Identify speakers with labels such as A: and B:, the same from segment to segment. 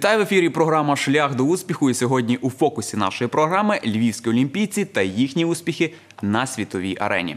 A: Вітаю в ефірі. Програма Шлях до успіху. І сьогодні у фокусі нашої програми львівські олімпійці та їхні успіхи на світовій арені.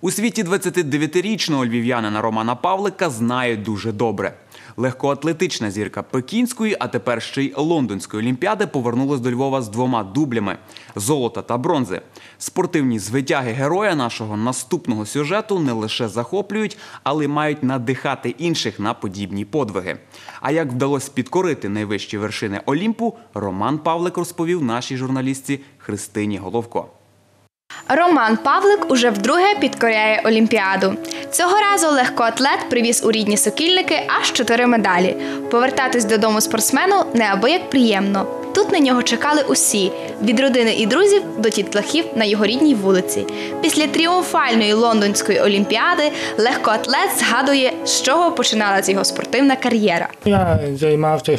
A: У світі 29-річного львів'янина Романа Павлика знають дуже добре. Легкоатлетична зірка Пекінської, а тепер ще й Лондонської олімпіади повернулась до Львова з двома дублями золота та бронзи. Спортивні звитяги героя нашого наступного сюжету не лише захоплюють, але й мають надихати інших на подібні подвиги. А як вдалося підкорити найвищі вершини Олімпу, Роман Павлик розповів нашій журналістці Христині Головко.
B: Роман Павлик уже вдруге підкоряє Олімпіаду. Цього разу легкоатлет привіз у рідні сокільники аж чотири медалі. Повертатись додому спортсмену неабияк приємно. Тут на нього чекали усі від родини і друзів до тітлахів на його рідній вулиці. Після тріумфальної лондонської олімпіади легкоатлет згадує, з чого починалася його спортивна кар'єра.
C: Я займався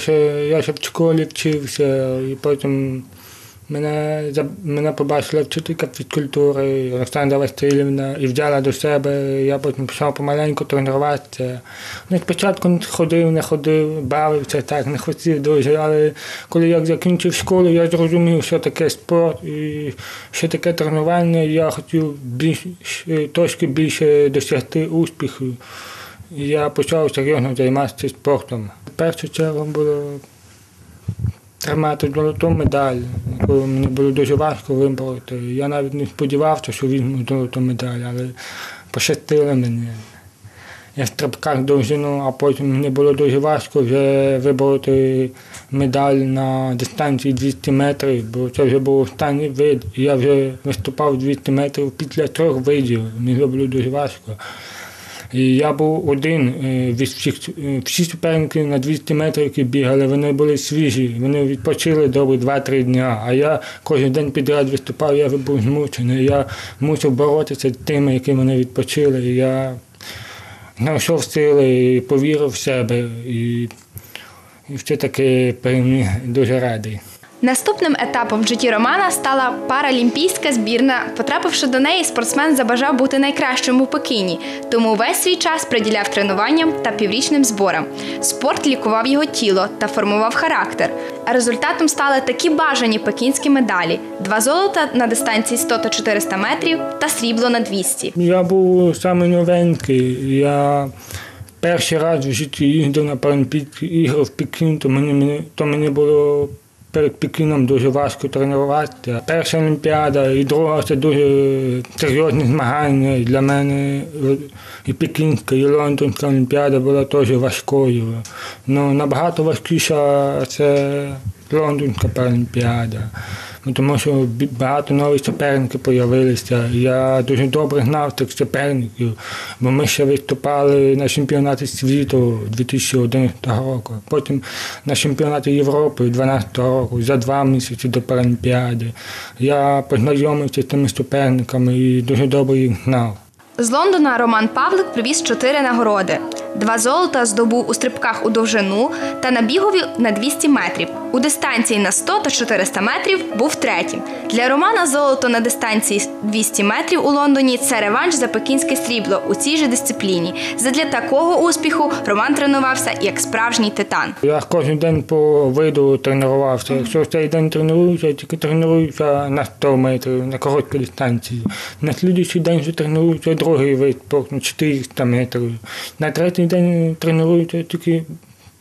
C: я ще в школі вчився, і потім мене, мене побачила вчителька фізкультури Олександра Васильівна і взяла до себе. Я потім пішов помаленьку тренуватися. Ну, спочатку ходив, не ходив, бавився так, не хотів дуже, але коли я закінчив школу, я зрозумів, що таке спорт і що таке тренування. Я хотів більш, трошки більше досягти успіху. І я почав серйозно займатися спортом. В першу чергу було тримати золоту медаль, яку мені було дуже важко вибороти. Я навіть не сподівався, що візьму золоту медаль, але пощастило мені. Я в стрибках довжину, а потім мені було дуже важко вже вибороти медаль на дистанції 200 метрів, бо це вже був останній вид. І Я вже виступав 200 метрів після трьох видів. Мені було дуже важко. І я був один е, від всіх е, всі суперники на 200 метрів, які бігали, вони були свіжі, вони відпочили добре 2-3 дня. А я кожен день підряд виступав, я був змучений. Я мусив боротися з тими, які вони відпочили. І я знайшов сили і повірив в себе. І, і все-таки переміг дуже радий.
B: Наступним етапом в житті Романа стала паралімпійська збірна. Потрапивши до неї, спортсмен забажав бути найкращим у Пекіні, тому весь свій час приділяв тренуванням та піврічним зборам. Спорт лікував його тіло та формував характер. А результатом стали такі бажані пекінські медалі: два золота на дистанції 100 та 400 метрів та срібло на 200.
C: Я був саме новенький. Я перший раз в житті їздив на Паралімпійські ігри в Пекін, то мені, то мені було перед Пекіном дуже важко тренуватися. Перша Олімпіада і друга це дуже серйозні змагання. Для мене і Пекінська, і Лондонська Олімпіада була теж важкою. Ну, набагато важкіша це Лондонська Паралімпіада. Ну, тому що багато нових суперників з'явилися. Я дуже добре знав цих суперників, бо ми ще виступали на чемпіонаті світу 2011 року, потім на чемпіонаті Європи 2012 року, за два місяці до Паралімпіади. Я познайомився з тими суперниками і дуже добре їх знав.
B: З Лондона Роман Павлик привіз чотири нагороди. Два золота здобув у стрибках у довжину та на бігові на 200 метрів. У дистанції на 100 та 400 метрів був третім. Для Романа золото на дистанції 200 метрів у Лондоні це реванш за пекінське срібло у цій же дисципліні. Задля такого успіху Роман тренувався як справжній титан.
C: Я кожен день по виду тренувався. Якщо цей день тренуюся, тільки тренуюся на 100 метрів, на короткій дистанції. На слідуючий день вже тренуюся другий вид спорту, 400 метрів. На третій день тренуюся тільки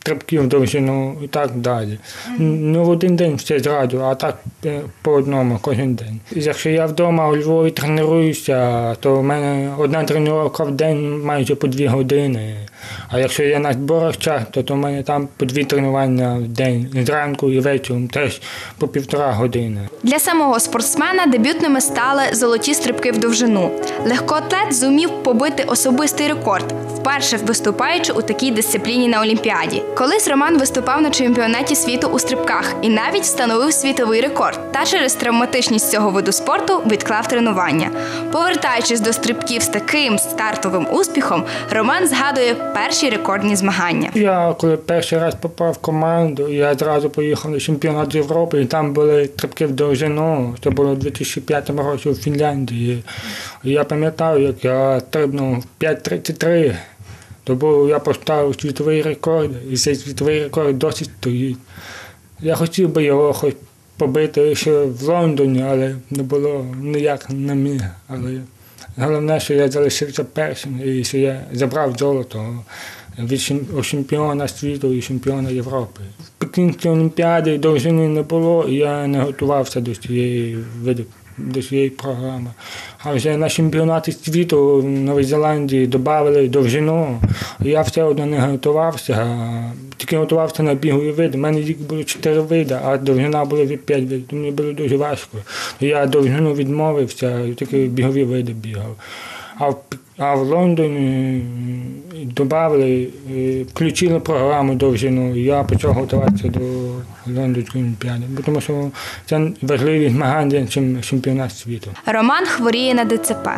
C: трапків довжину і так далі. Ну, в один день все зраду, а так е, по одному кожен день. Якщо я вдома у Львові тренуюся, то в мене одна тренування в день майже по дві години. А якщо я на зборах часто, то в мене там по дві тренування в день, зранку і вечором теж по півтора години.
B: Для самого спортсмена дебютними стали золоті стрибки в довжину. Легкоатлет зумів побити особистий рекорд, вперше виступаючи у такій дисципліні на Олімпіаді. Колись Роман виступав на чемпіонаті світу у стрибках і навіть встановив світовий рекорд. Та через травматичність цього виду спорту відклав тренування. Повертаючись до стрибків з таким стартовим успіхом, Роман згадує перші рекордні змагання.
C: Я коли перший раз попав в команду, я одразу поїхав на чемпіонат Європи, і там були стрибки в довжину. Це було у 2005 році у Фінляндії. Я пам'ятаю, як я стрибнув 5.33. Тому я поставив світовий рекорд, і цей світовий рекорд досі стоїть. Я хотів би його хоч побити ще в Лондоні, але не було ніяк не міг. Але головне, що я залишився першим і що я забрав золото від чемпіона світу і чемпіона Європи. В Пекінській олімпіаді довжини не було, і я не готувався до цієї виду. До цієї програми. А вже на чемпіонаті світу в Новій Зеландії додали довжину. Я все одно не готувався, тільки готувався на бігові види. У мене їх було чотири види, а довжина була від п'ять видів. Мені було дуже важко. Я довжину відмовився, тільки бігові види бігав. А в, а в Лондоні додали, включили програму довжину, і я почав готуватися до Лондонської олімпіади. Бо Тому що це важливі змагання, ніж чемпіонат світу.
B: Роман хворіє на ДЦП.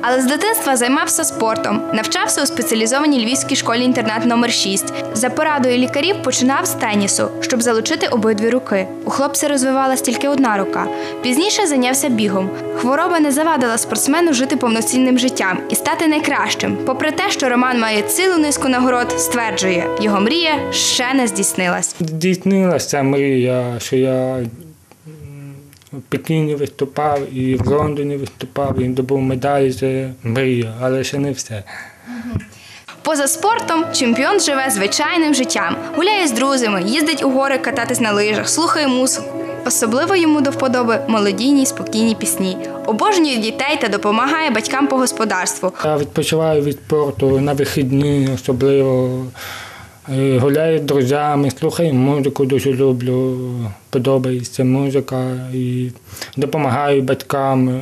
B: Але з дитинства займався спортом, навчався у спеціалізованій львівській школі інтернат номер 6 За порадою лікарів починав з тенісу, щоб залучити обидві руки. У хлопця розвивалась тільки одна рука. Пізніше зайнявся бігом. Хвороба не завадила спортсмену жити повноцінним життям і стати найкращим. Попри те, що Роман має цілу низку нагород, стверджує, його мрія ще не здійснилась.
C: Здійснилася мрія, що я в Пекіні виступав і в Лондоні виступав, і добув медалі, це мрія, але ще не все.
B: Поза спортом чемпіон живе звичайним життям, гуляє з друзями, їздить у гори кататись на лижах, слухає музику. Особливо йому до вподоби молодійні спокійні пісні, обожнює дітей та допомагає батькам по господарству.
C: Я відпочиваю від спорту на вихідні, особливо гуляю з друзями, слухаю музику, дуже люблю, подобається музика і допомагаю батькам е,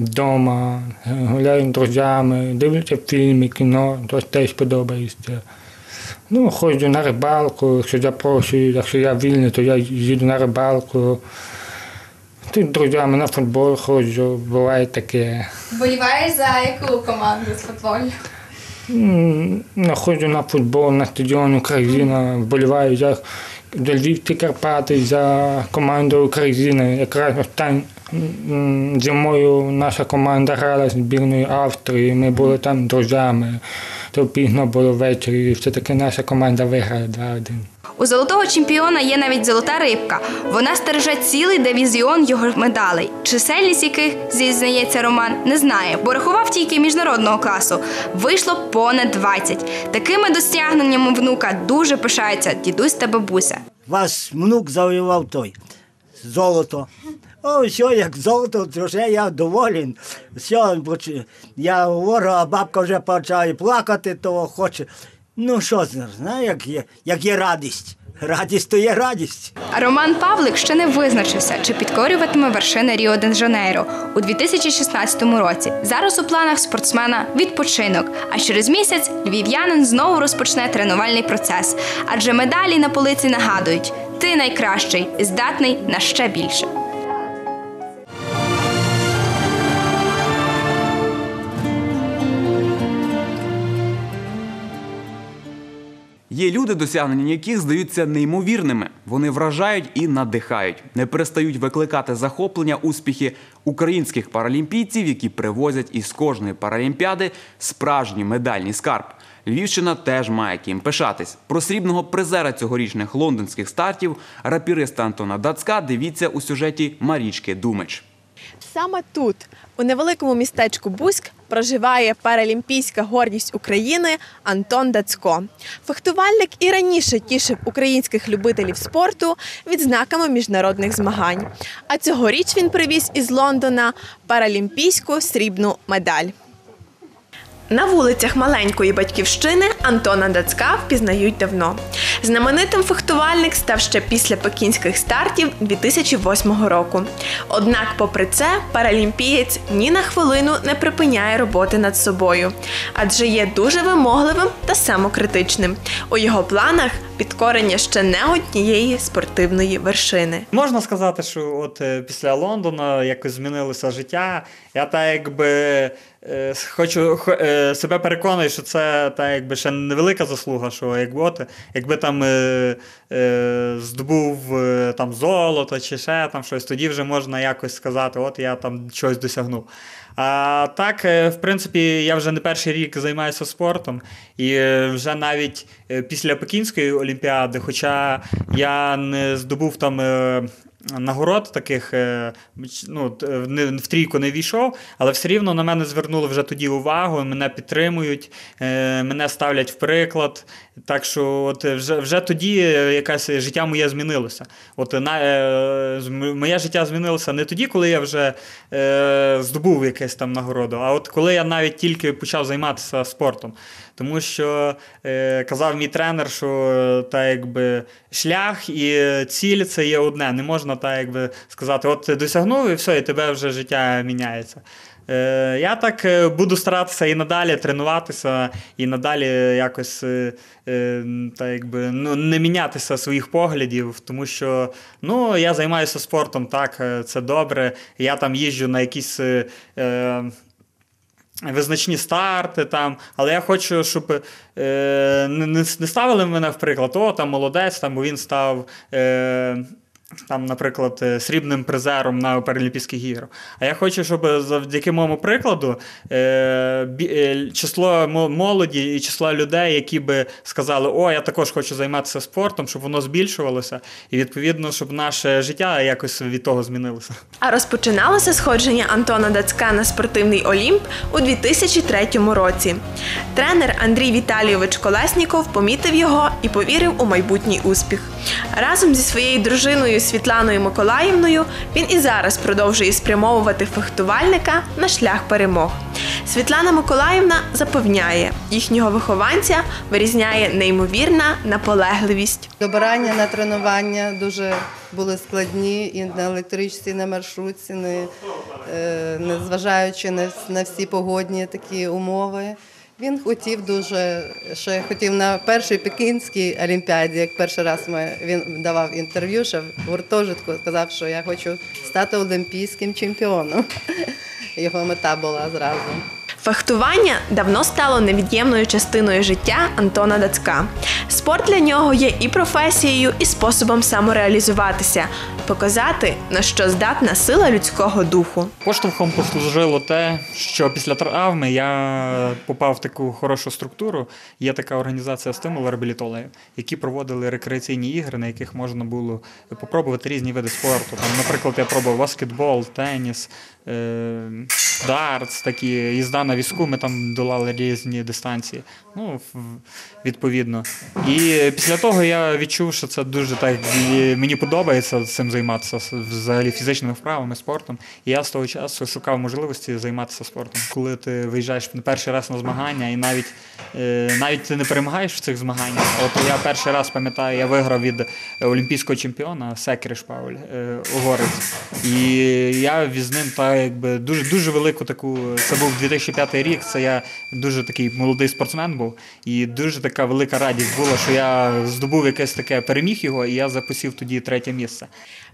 C: вдома, е, гуляю з друзями, дивлюся фільми, кіно, то теж подобається. Ну, ходжу на рибалку, якщо запрошую, якщо я вільний, то я їду на рибалку. Тут з друзями на футбол ходжу, буває таке.
B: Вболіваєш за яку команду з футболю?
C: Ну, Ходжу на футбол, на стадіон Україна, вболіваю за Львівські Карпати, за команду України. Якраз остань м, зимою наша команда грала з збірною Австрії, ми були там друзями. То пізно було ввечері, і все-таки наша команда виграла 2-1.
B: У золотого чемпіона є навіть золота рибка. Вона стереже цілий дивізіон його медалей, чисельність яких, зізнається Роман, не знає, бо рахував тільки міжнародного класу. Вийшло понад 20. Такими досягненнями внука дуже пишаються дідусь та бабуся.
D: Вас внук завоював той золото. О, все, як золото, то вже я доволен. Все, я говорю, а бабка вже почала плакати, то хоче. Ну що знаєш, як є, як є радість. Радість то є радість.
B: Роман Павлик ще не визначився, чи підкорюватиме вершини Ріо де Жанейро у 2016 році. Зараз у планах спортсмена відпочинок. А через місяць львів'янин знову розпочне тренувальний процес. Адже медалі на полиці нагадують: ти найкращий здатний на ще більше.
A: Є люди, досягнення яких здаються неймовірними. Вони вражають і надихають, не перестають викликати захоплення успіхи українських паралімпійців, які привозять із кожної паралімпіади справжній медальний скарб. Львівщина теж має ким пишатись. Про срібного призера цьогорічних лондонських стартів рапіриста Антона Дацка дивіться у сюжеті Марічки Думич.
E: Саме тут, у невеликому містечку Бузьк, проживає паралімпійська гордість України Антон Дацько. Фехтувальник і раніше тішив українських любителів спорту відзнаками міжнародних змагань. А цьогоріч він привіз із Лондона паралімпійську срібну медаль. На вулицях маленької батьківщини Антона Дацька впізнають давно. Знаменитим фехтувальник став ще після пекінських стартів 2008 року. Однак, попри це, паралімпієць ні на хвилину не припиняє роботи над собою, адже є дуже вимогливим та самокритичним. У його планах підкорення ще не однієї спортивної вершини.
F: Можна сказати, що от е, після Лондона якось змінилося життя. Я так якби хочу хо- е, себе переконую, що це так якби ще невелика заслуга, що якби от, якби там е, е, здобув е, там золото чи ще там щось, тоді вже можна якось сказати, от я там щось досягнув. А так, е, в принципі, я вже не перший рік займаюся спортом, і е, вже навіть е, після Пекінської олімпіади, хоча я не здобув там. Е, Нагород таких е, ну, не- в трійку не війшов, але все рівно на мене звернули вже тоді увагу, мене підтримують, е, мене ставлять в приклад. Так що от е, вже, вже тоді е, якесь життя моє змінилося. От е, на, е, моє життя змінилося не тоді, коли я вже е, здобув якесь там нагороду, а от коли я навіть тільки почав займатися спортом. Тому що е, казав мій тренер, що е, та якби шлях і ціль це є одне. Не можна так якби сказати, от ти досягнув і все, і тебе вже життя міняється. Е, я так е, буду старатися і надалі тренуватися, і надалі якось е, е, та якби, ну, не мінятися своїх поглядів, тому що ну, я займаюся спортом, так, це добре. Я там їжджу на якісь. е, Визначні старти там, але я хочу, щоб е, не, не ставили мене в приклад, о, там молодець, там, він став, е, там, наприклад, е, срібним призером на Паралімпійських іграх. А я хочу, щоб завдяки моєму прикладу е, е, число молоді і число людей, які би сказали, о, я також хочу займатися спортом, щоб воно збільшувалося, і відповідно, щоб наше життя якось від того змінилося.
E: А розпочиналося сходження Антона Дацька на спортивний Олімп у 2003 році. Тренер Андрій Віталійович Колесніков помітив його і повірив у майбутній успіх. Разом зі своєю дружиною Світланою Миколаївною він і зараз продовжує спрямовувати фехтувальника на шлях перемог. Світлана Миколаївна запевняє, їхнього вихованця вирізняє неймовірна наполегливість.
G: Добирання на тренування дуже були складні і на електричці, і на маршрутці, не, е, незважаючи на всі погодні такі умови. Він хотів дуже, ще хотів на першій Пекінській олімпіаді, як перший раз ми, він давав інтерв'ю, ще в гуртожитку сказав, що я хочу стати олімпійським чемпіоном. Його мета була зразу.
E: Фехтування давно стало невід'ємною частиною життя Антона Дацька. Спорт для нього є і професією, і способом самореалізуватися, показати на що здатна сила людського духу.
F: Поштовхом послужило те, що після травми я попав в таку хорошу структуру. Є така організація стимул реабілітологів, які проводили рекреаційні ігри, на яких можна було попробувати різні види спорту. Там, наприклад, я пробував баскетбол, теніс, дартс, такі їзда на візку. Ми там долали різні дистанції. Ну, відповідно. І після того я відчув, що це дуже так мені подобається цим займатися взагалі фізичними вправами, спортом. І я з того часу шукав можливості займатися спортом. Коли ти виїжджаєш перший раз на змагання, і навіть е, навіть ти не перемагаєш в цих змаганнях. От я перший раз пам'ятаю, я виграв від олімпійського чемпіона Секериш Пауль е, угорець. І я з ним якби дуже дуже велику таку. Це був 2005 рік. Це я дуже такий молодий спортсмен був, і дуже така велика радість була, що я здобув якесь таке переміг його, і я записів тоді третє місце.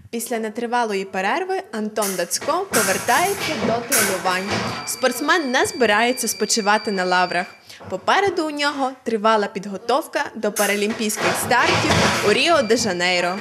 E: Після нетривалої перерви Антон Дацько повертається до тренувань. Спортсмен не збирається спочивати на лаврах. Попереду у нього тривала підготовка до паралімпійських стартів у Ріо де Жанейро.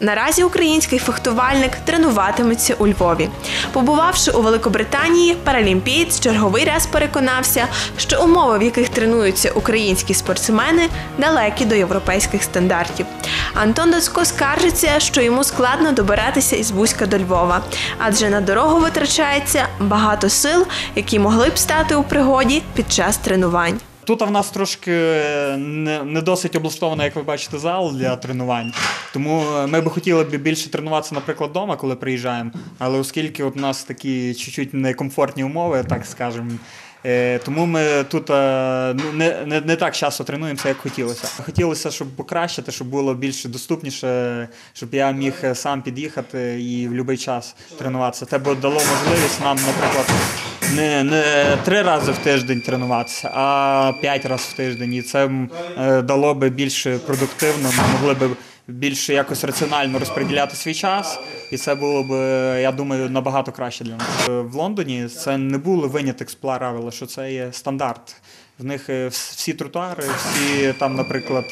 E: Наразі український фехтувальник тренуватиметься у Львові. Побувавши у Великобританії, паралімпієць черговий раз переконався, що умови, в яких тренуються українські спортсмени, далекі до європейських стандартів. Антон Доцько скаржиться, що йому складно добиратися із Бузька до Львова, адже на дорогу витрачається багато сил, які могли б стати у пригоді під час тренувань.
F: Тут в нас трошки е, не, не досить облаштовано, як ви бачите, зал для тренувань. Тому е, ми би хотіли б більше тренуватися, наприклад, вдома, коли приїжджаємо. Але оскільки от у нас такі чуть-чуть некомфортні умови, так скажемо. Е, Тому ми тут е, ну, не, не, не так часто тренуємося, як хотілося. Хотілося, щоб покращити, щоб було більш доступніше, щоб я міг е, сам під'їхати і в будь-який час тренуватися. Це б дало можливість нам, наприклад, не, не три рази в тиждень тренуватися, а п'ять разів в тиждень. І це дало би більш продуктивно, ми могли б більше якось раціонально розподіляти свій час, і це було б, я думаю, набагато краще для нас. Е, В Лондоні це не було виняток з правила, що це є стандарт. В них е, всі тротуари, всі там, наприклад,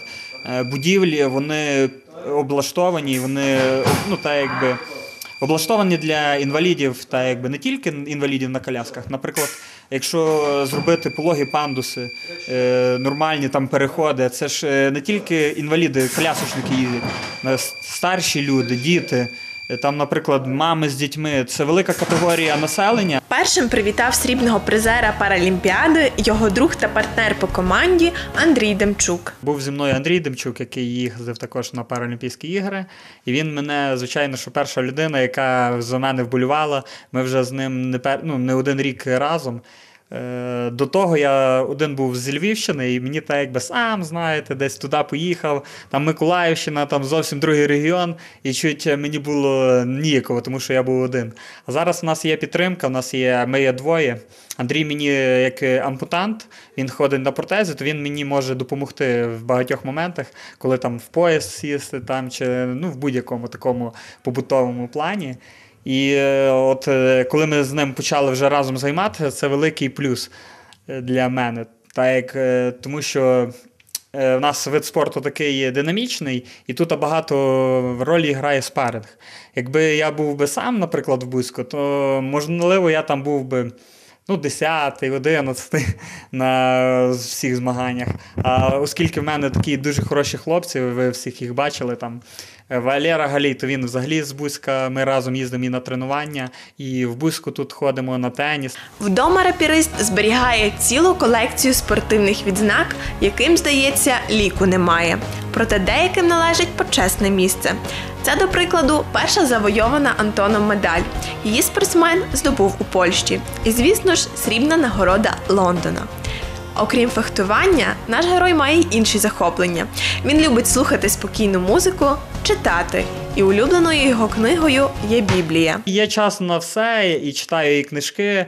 F: е, будівлі, вони облаштовані, вони ну, так якби облаштовані для інвалідів, та якби не тільки інвалідів на колясках. Наприклад, якщо зробити пологі пандуси, е, нормальні там переходи, це ж не тільки інваліди, колясочники їздять, старші люди, діти. Е, Там, наприклад, мами з дітьми це велика категорія населення.
E: Першим привітав срібного призера Паралімпіади його друг та партнер по команді Андрій Демчук.
F: Був зі мною Андрій Демчук, який їздив також на Паралімпійські ігри. І він мене, звичайно, що перша людина, яка за мене вболювала. Ми вже з ним не пер... ну, не один рік разом. Е, До того я один був з Львівщини, і мені так якби сам, знаєте, десь туди поїхав. Там Миколаївщина, там зовсім другий регіон, і чуть мені було ніяково, тому що я був один. А зараз у нас є підтримка, у нас є, ми є двоє. Андрій мені як ампутант, він ходить на протезі, то він мені може допомогти в багатьох моментах, коли там в поїзд сісти там, чи ну, в будь-якому такому побутовому плані. І е, от е, коли ми з ним почали вже разом займатися, це великий плюс е, для мене. Так тому що в нас вид спорту такий динамічний, і тут багато ролі грає спаринг. Якби я був би сам, наприклад, в Бузьку, то можливо я там був би. Ну, 10, 11 на всіх змаганнях. А оскільки в мене такі дуже хороші хлопці, ви всіх їх бачили там. Валера Галій, то він взагалі з Бузька. Ми разом їздимо і на тренування, і в Бузьку тут ходимо на теніс.
E: Вдома рапірист зберігає цілу колекцію спортивних відзнак, яким, здається, ліку немає. Проте деяким належить почесне місце. Це, до прикладу, перша завойована Антоном медаль. Її спортсмен здобув у Польщі. І, звісно ж, срібна нагорода Лондона. Окрім фехтування, наш герой має й інші захоплення. Він любить слухати спокійну музику, читати. І улюбленою його книгою є Біблія.
F: Є час на все, і читаю і книжки,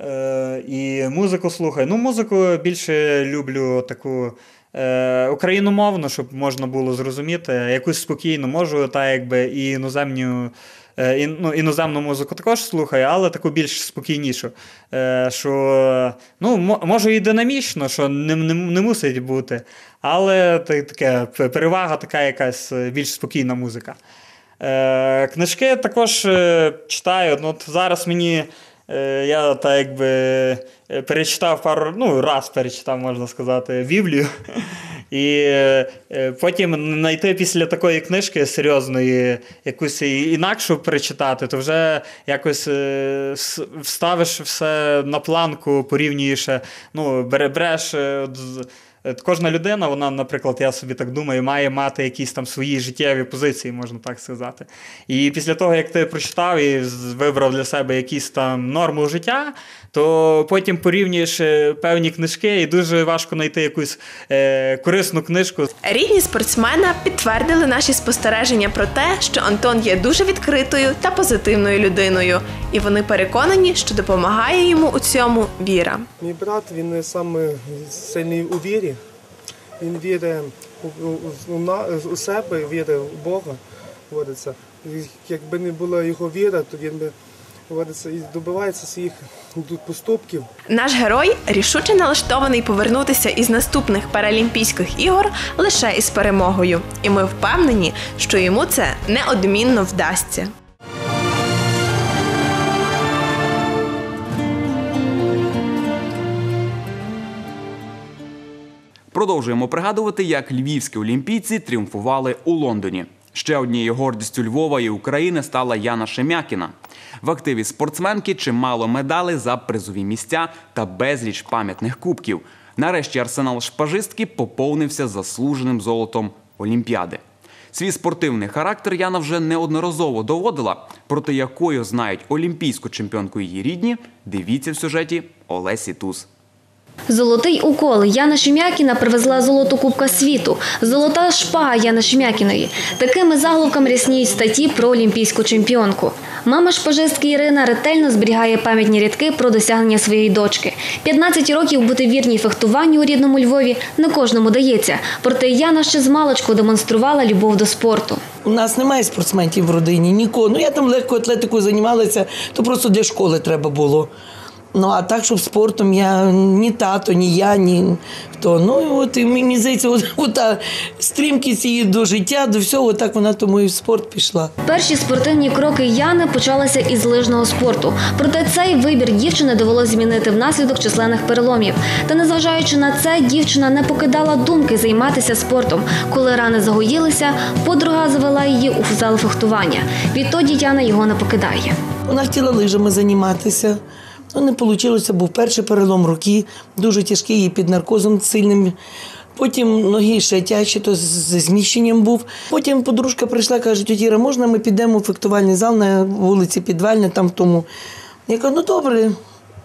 F: е, і музику слухаю. Ну, музику більше люблю таку. е, Україномовну, щоб можна було зрозуміти, якусь спокійну, можу, та якби і іноземню, ну, іноземну музику також слухаю, але таку більш спокійнішу. Е, Що ну, може і динамічно, що не, не, не мусить бути, але та- таке перевага така якась е, більш спокійна музика. Е, книжки також е, читаю. Ну, от зараз мені е, я так якби е, перечитав пару, ну, раз перечитав, можна сказати, Біблію. І е, е, потім знайти після такої книжки серйозної якусь інакшу перечитати, то вже якось е, вставиш все на планку, порівнюєш, е, ну, береш. Е, Кожна людина, вона, наприклад, я собі так думаю, має мати якісь там свої життєві позиції, можна так сказати. І після того, як ти прочитав і вибрав для себе якісь там норму життя, то потім порівнюєш е, певні книжки, і дуже важко знайти якусь е, корисну книжку.
E: Рідні спортсмена підтвердили наші спостереження про те, що Антон є дуже відкритою та позитивною людиною, і вони переконані, що допомагає йому у цьому віра.
H: Мій брат він саме сильний у вірі. Він вірить у, себе, вірить у Бога. Говориться. Якби не була його віра, то він би говориться, і добивається своїх поступків.
E: Наш герой рішуче налаштований повернутися із наступних Паралімпійських ігор лише із перемогою, і ми впевнені, що йому це неодмінно вдасться.
A: Продовжуємо пригадувати, як львівські олімпійці тріумфували у Лондоні. Ще однією гордістю Львова і України стала Яна Шемякіна. В активі спортсменки чимало медалей за призові місця та безліч пам'ятних кубків. Нарешті арсенал шпажистки поповнився заслуженим золотом Олімпіади. Свій спортивний характер Яна вже неодноразово доводила, проте якою знають олімпійську чемпіонку її рідні, дивіться в сюжеті Олесі Туз.
I: Золотий укол Яна Шем'якіна привезла золото Кубка світу. Золота шпага Яни Шем'якіної. Такими заголовками рясніють статті про олімпійську чемпіонку. Мама шпажистки Ірина ретельно зберігає пам'ятні рядки про досягнення своєї дочки. 15 років бути вірній фехтуванню у рідному Львові не кожному дається. Проте Яна ще з маличку демонструвала любов до спорту.
J: У нас немає спортсменів в родині, нікого. Ну я там легкою атлетикою займалася, то просто для школи треба було. Ну а так, щоб спортом я ні тато, ні я, ні хто. Ну і от і мені здається, от, от та стрімкість її до життя, до всього, так вона тому і в спорт пішла.
I: Перші спортивні кроки Яни почалися із лижного спорту. Проте цей вибір дівчини довелося змінити внаслідок численних переломів. Та незважаючи на це, дівчина не покидала думки займатися спортом. Коли рани загоїлися, подруга завела її у зал фехтування. Відтоді Яна його не покидає.
J: Вона хотіла лижами займатися. Ну, не вийшло, був перший перелом руки, дуже тяжкий її під наркозом сильним. Потім ноги ще тяжче, то з зміщенням був. Потім подружка прийшла, каже, тітіра, можна ми підемо в фехтувальний зал на вулиці Підвальна, там в тому. Я кажу, ну добре.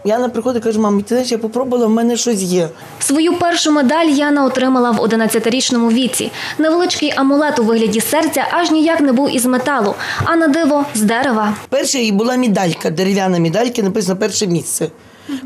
J: Яна приходить, каже, мам, ти знаєш, я попробувала, в мене щось є.
I: Свою першу медаль Яна отримала в 11-річному віці. Невеличкий амулет у вигляді серця аж ніяк не був із металу, а на диво з дерева.
J: Перша її була медалька, дерев'яна медалька, написано перше місце.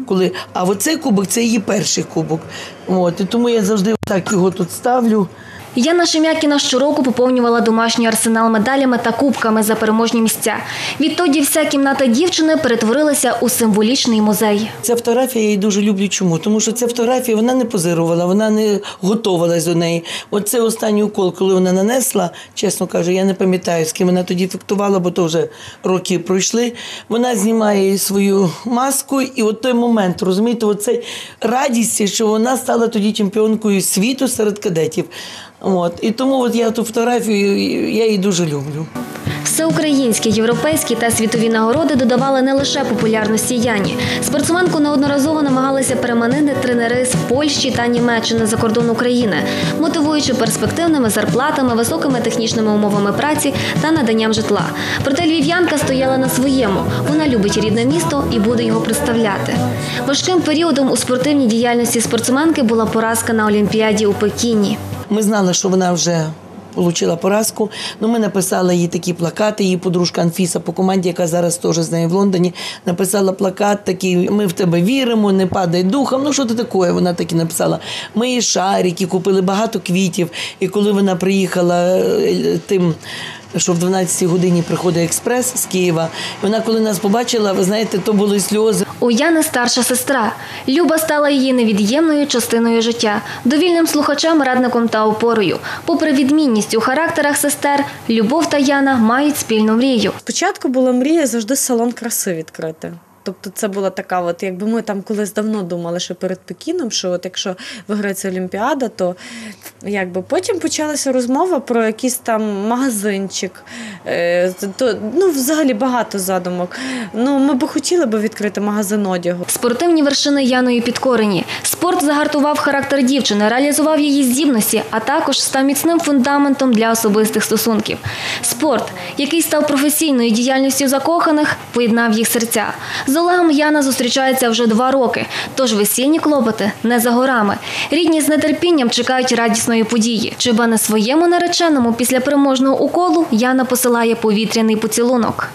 J: Коли, а оцей кубок це її перший кубок. От, і тому я завжди так його тут ставлю.
I: Яна Шем'якіна щороку поповнювала домашній арсенал медалями та кубками за переможні місця. Відтоді вся кімната дівчини перетворилася у символічний музей.
J: Ця фотографія я її дуже люблю. Чому? Тому що ця фотографія вона не позирувала, вона не готувалась до неї. Оце останній укол, коли вона нанесла, чесно кажу, я не пам'ятаю, з ким вона тоді фектувала, бо то вже роки пройшли. Вона знімає свою маску, і от той момент, розумієте, оцей радість, що вона стала тоді чемпіонкою світу серед кадетів. От. І тому от я ту фотографію я її дуже люблю.
I: Всеукраїнські, європейські та світові нагороди додавали не лише популярності Яні. Спортсменку неодноразово намагалися переманити тренери з Польщі та Німеччини за кордон України, мотивуючи перспективними зарплатами, високими технічними умовами праці та наданням житла. Проте львів'янка стояла на своєму. Вона любить рідне місто і буде його представляти. Важким періодом у спортивній діяльності спортсменки була поразка на Олімпіаді у Пекіні.
J: Ми знали, що вона вже отримала поразку. Ну, ми написали їй такі плакати. Її подружка Анфіса по команді, яка зараз теж з нею в Лондоні, написала плакат такий: Ми в тебе віримо, не падай духом. Ну, що ти таке? Вона так і написала. Ми їй шарики, купили багато квітів. І коли вона приїхала е, тим. Що в 12-й годині приходить експрес з Києва. Вона, коли нас побачила, ви знаєте, то були сльози.
I: У Яни старша сестра. Люба стала її невід'ємною частиною життя, довільним слухачем, радником та опорою. Попри відмінність у характерах сестер, Любов та Яна мають спільну мрію.
K: Спочатку була мрія завжди салон краси відкрити. Тобто це була така, от якби ми там колись давно думали, що перед Пекіном, що от якщо виграється Олімпіада, то якби потім почалася розмова про якийсь там магазинчик. Е, то, ну, взагалі багато задумок. Ну, ми би хотіли би відкрити магазин одягу.
I: Спортивні вершини Яною підкорені. Спорт загартував характер дівчини, реалізував її здібності, а також став міцним фундаментом для особистих стосунків. Спорт, який став професійною діяльністю закоханих, поєднав їх серця. Олегом Яна зустрічається вже два роки, тож весільні клопоти не за горами. Рідні з нетерпінням чекають радісної події. Чиба не своєму нареченому після переможного уколу Яна посилає повітряний поцілунок.